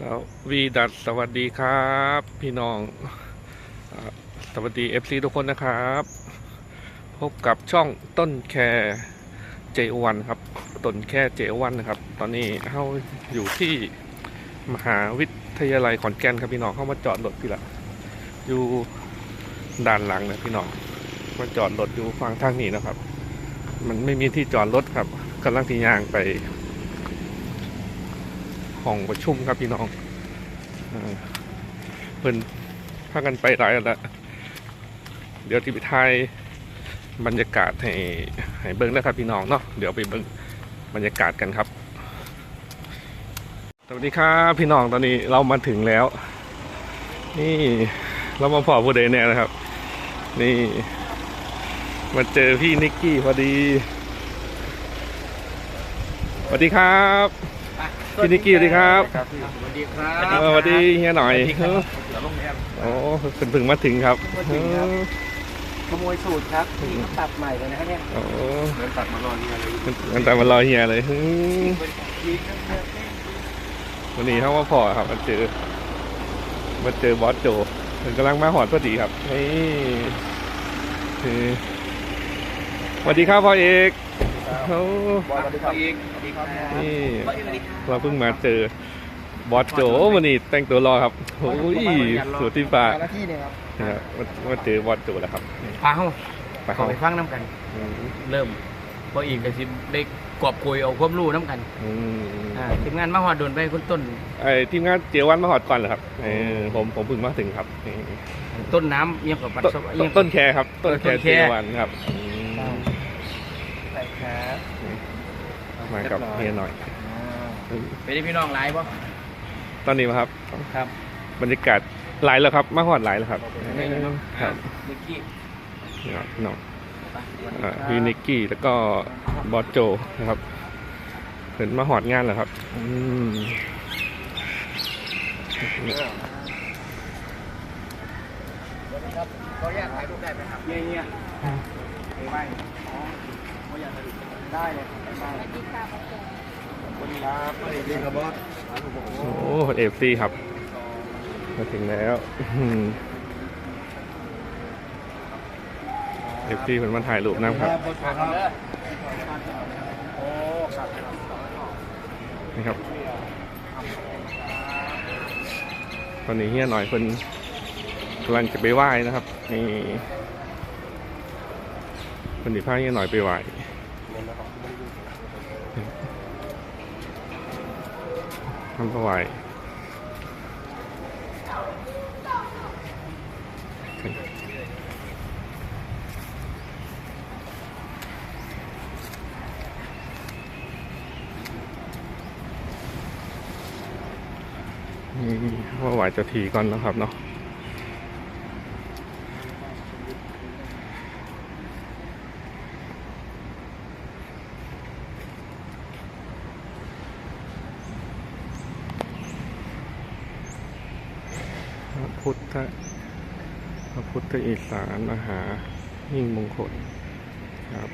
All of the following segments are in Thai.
สวีดัสสวัสดีครับ พี่น้องสวัสดี FC ทุกคนนะครับ พบกับช่องต้นแคเจวันครับ ต้นแค่เจวันนะครับ ตอนนี้เข้าอยู่ที่มหาวิทยาลัยขอนแก่นครับพี่น้องเข้ามาจอดรถพี่ละอยู่ด้านหลังนะพี่น้องมาจอดรถอยู่ฝั่งทางนี้นะครับ มันไม่มีที่จอดรถครับกำลังที่ย่างไป ห้องประชุมครับพี่น้องเพิ่นพากันไปหลายแล้วละเดี๋ยวที่ไปถ่ายบรรยากาศให้ให้เบิ้งนะครับพี่น้องเนาะเดี๋ยวไปเบิ้งบรรยากาศกันครับสวัสดีครับพี่น้องตอนนี้เรามาถึงแล้ว นี่เรามาพอผู้ใดแน่นะครับ นี่มาเจอพี่นิกกี้พอดีสวัสดีครับ พี่นิกกี้สวัสดีครับครับพี่สวัสดีครัเออสวัสดีเฮียหน่อยสวัสดีครับเดี๋ยวลงแรมโอ้เพิ่งเพิ่งมาถึงครับมาถึงครับขโมยสูตรครับที่เขาตัดใหม่เลยนะฮะเนี่ยโอ้เหมือนตัดมารอเนี่ยเลยมันแต่มารอเฮียเลยฮึยิงกันเนี่ยวันนี้เขาว่าพอครับมาเจอมาเจอบอสโจมันกำลังมาหอดพอดีครับนี่คือสวัสดีครับพ่อเอก โอ้บอลสวัสดีครับอีกสวัสดีครับนี่บอลสวัสดีครับเราเพิ่งมาเจอบอสโจวันนี้แต่งตัวรอครับโอ้ยสุดที่ฟ้าหน้าที่เนี่ยครับนะครับมามาเจอบอสโจแล้วครับพาเขาไปเขาห้องไปฟังน้ำกันอืมเริ่มพออีกก็สิได้กอบกุยเอาความรู้น้ำกันอืมอ่าทีมงานมาหอดโดนไปคุณต้นไอ้ทีมงานเจียววันมาหอดก่อนเหรอครับเออผมผมเพิ่งมาถึงครับนี่ต้นน้ำเยี่ยมกับปัสต้นสาวะต้เยี่นยมต้นแคครับ ต้นแคต้นแคเจียววันครับอืม ใช่ครับ มากับเฮียหน่อย ไปได้พี่น้องหลายป่ะตอนนี้มาครับ ครับ บรรยากาศหลายแล้วครับ มาหอดหลายแล้วครับครับนิกกี้นี่ครับพี่น้องอ่าพี่นิกกี้แล้วก็บอสโจนะครับเห็นมาหอดงานแล้วครับ อืมขออนุญาตถ่ายรูปได้ไหมครับเนี่ยเนี่ยไปไหว้อ๋อขออนุญาตถ่ายรูป ได้เลยไปไหว้สวัสดีครับสวัสดีครับสวัสดีครับบอสโอ้เอฟซีครับ มาถึงแล้วเอฟซีเป็นมาถ่ายรูปนะครับบอสครับโอ้ครับนี่ครับ ตอนนี้เฮียหน่อยคนกำลังจะไปไหว้นะครับนี่คนที่พาเฮียหน่อยไปไหว้ ทำถวายนี่ว่าไหวเจะทีก่อนนะครับเนาะ พุทธ พระพุทธอีสานมหายิ่งมงคลครับ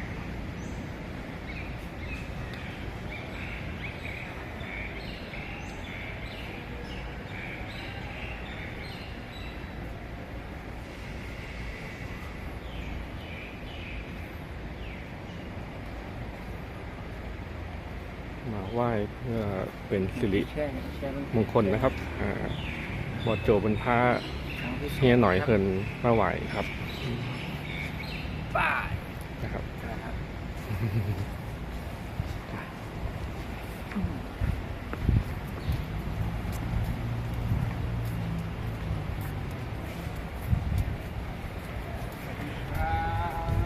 มาไหว้เพื่อเป็นสิริมงคลนะครับอ่า บอดโจเป็นพระเฮียหน่อยเพิ่นมาไหวครับป้านะครับ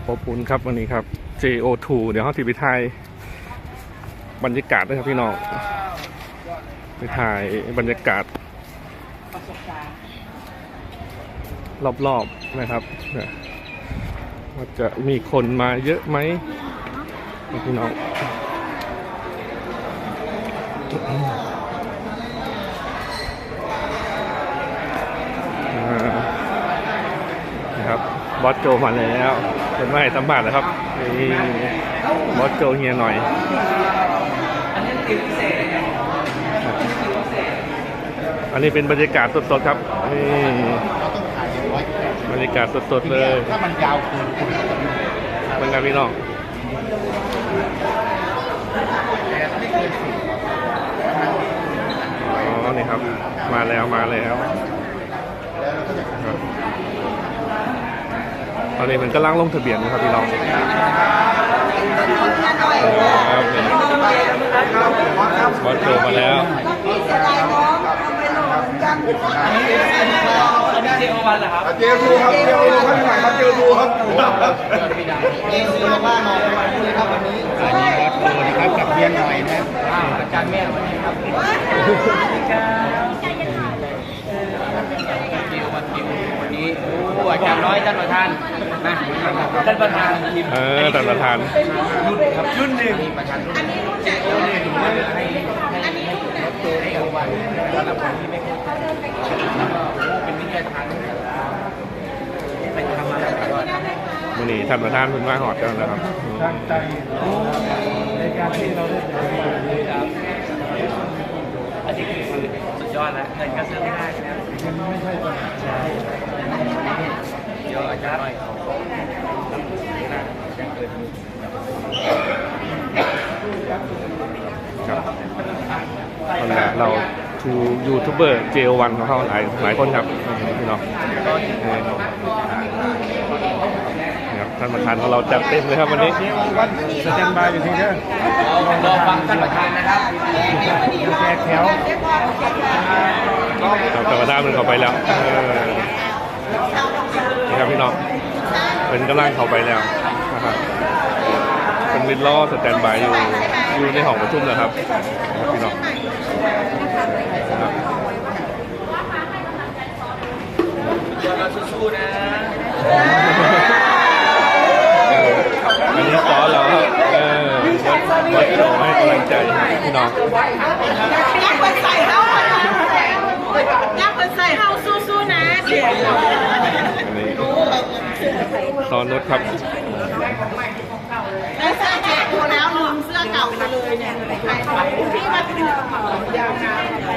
ขอบอุ่นครับวันนี้ครับ JO2 เดี๋ยวเขาถือไปถ่ายบรรยากาศด้วยครับพี่น้องไปถ่ายบรรยากาศ ประสบการณ์ รอบๆนะครับว่าจะมีคนมาเยอะไหมพี่น้องนะครับบอสโจมาแล้วเป็นไม่สัมผัสนะครับนี่บอสโจเฮียหน่อยอันนี้เศษอันนี้เป็นบรรยากาศสดๆครับนี่ บรรยากาศสดๆเลย ถ้ามันยาวเกินคุณก็จะไม่เป็นไงพี่น้องแต่ถ้าไม่เกินสิบอ๋อนี่ครับ มาแล้วมาแล้วแล้วเราก็จะครับตอนนี้มันกำลังลงทะเบียนนะครับพี่น้องครับนี่บอสโจมาแล้วเจโอ วันเหรอครับเจอดูครับเจอดูครับพี่ใหม่ครับเจอดูครับเจอดูบอกว่าหน่อยเลยครับวันนี้อันนี้บอสโจนะครับกับเพียนหน่อยนะอ้าวอาจารย์แม่วันนี้ครับจิววันจิววันนี้โอ้อาจารย์น้อยท่านประธานนะท่านประธานทีมเออท่านประธานรุ่นครับรุ่นหนึ่งประธานรุ่นรุ่นหนึ่งให้ให้ให้เอาวันสำหรับคนที่ไม่เข้าใจแล้วก็โอ้เป็นวิทยาทานไปทำอะไรก่อน วันนี้ท่านประธานเพิ่นมาหอดกันแล้วครับตั้งใจในการที่เราได้ครับอันนี้คือสุดยอดแล้วเงินก็ซื้อไม่ได้นะไม่ใช่ปัญหาเดี๋ยวอาจารย์หน่อย ครับตอนนี้เรา ทูยูทูบเบอร์เจวันของเขาหลายหลายคนครับพี่น้องเออนี่ครับท่านประธานของเราจัดเต็มเลยครับวันนี้วันสแตนบายอยู่ที่เด้อรอฟังท่านประธานนะครับแจกแถวเรากรรมฐานมันเข้าไปแล้วเออนี่ครับพี่น้องเป็นกำลังเข้าไปแล้วนะครับเป็นวินล้อสแตนบายอยู่อยู่ในห้องประชุมนะครับนะครับพี่น้องครับ เราสู้ๆนะ เอออันนี้ซอสเราครับเออวัดวัดโจให้กำลังใจพี่น้องยักษ์คนใส่เฮายักษ์คนใส่เฮาสู้ๆนะอันนี้ซอนุชครับได้เสื้อแจกกูแล้วลืมเสื้อเก่าไปเลยเนี่ยใครที่มาถึง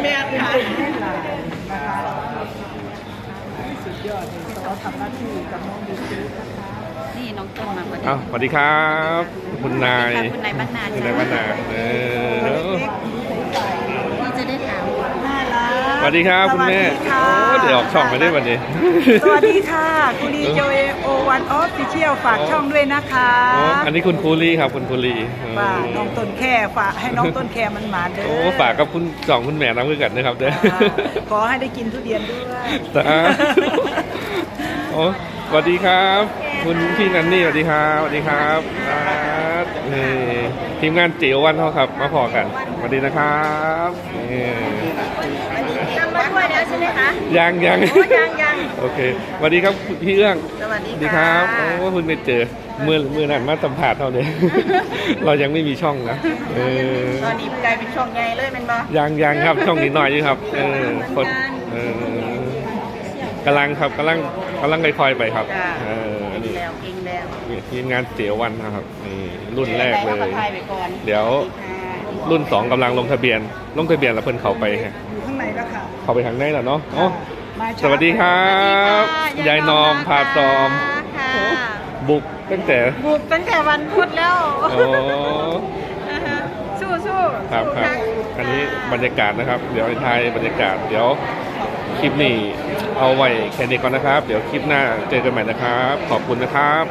แม่ค่ะ นี่น้องต้นมาพอดีอ้าวสวัสดีครับ คุณนายคุณนายบ้านนาคุณนายบ้านนาเออที่จะได้ถาม น่ารัก ส วัสดีครับคุณแม่สวัสดีค่ะโอ้เดี๋ยวออกช่องมาได้วันนี้ สวัสดีค่ะคุณดีโจเอโอวันออฟฟิเชียลฝากช่องด้วยนะคะอ๋ออันนี้คุณคูลี่ครับคุณคูลี่ฝากน้องต้นแค่ฝากให้น้องต้นแค่มันหมาเด้อโอ้ฝากกับคุณสองคุณแม่น้ำคือกันนะครับเด้อค่ะขอให้ได้กินทุเรียนด้วยสาธุโอ้สวัสดีครับ คุณพี่นันนี่สวัสดีครับสวัสดีครับครับนี่ทีมงานเจียววันเขาครับ มาพอกันสวัสดีนะครับ ยังยังโอ้ยังยังโอเคสวัสดีครับพี่เอื้องสวัสดีสวัสดีคค่ะรับโอ้คุณไปเจอมือมือนั่นมาสัมผัสเท่านี้เรายังไม่มีช่องนะเออตอนนี้กลายเป็นช่องใหญ่เลยแมันบ่ยังยังครับช่องนี้หน่อยอยู่ครับเออคนเออกำลังครับกำลังกำลังค่อยๆไปครับจ้าเออเก่งนี่แล้วเก่งแล้วนี่ทีมงานเสียววันนะครับนี่รุ่นแรกเลอายถ่ายไปก่อนเดี๋ยวรุ่นสองกำลังลงทะเบียน ลงทะเบียนแล้วเพิ่นเข้าไปฮะ เข้าไปทางไหนแล้วเนาะอ๋อมาสวัสดีครับยายนอมพาตอม ค่ะบุกตั้งแต่ บุกตั้งแต่วันพุธแล้วโอ้สู้สู้ๆครับครับ อันนี้บรรยากาศนะครับ เดี๋ยวไทยบรรยากาศ เดี๋ยวคลิปนี้เอาไว้แค่นี้ก่อนนะครับ เดี๋ยวคลิปหน้าเจอกันใหม่นะครับ ขอบคุณนะครับ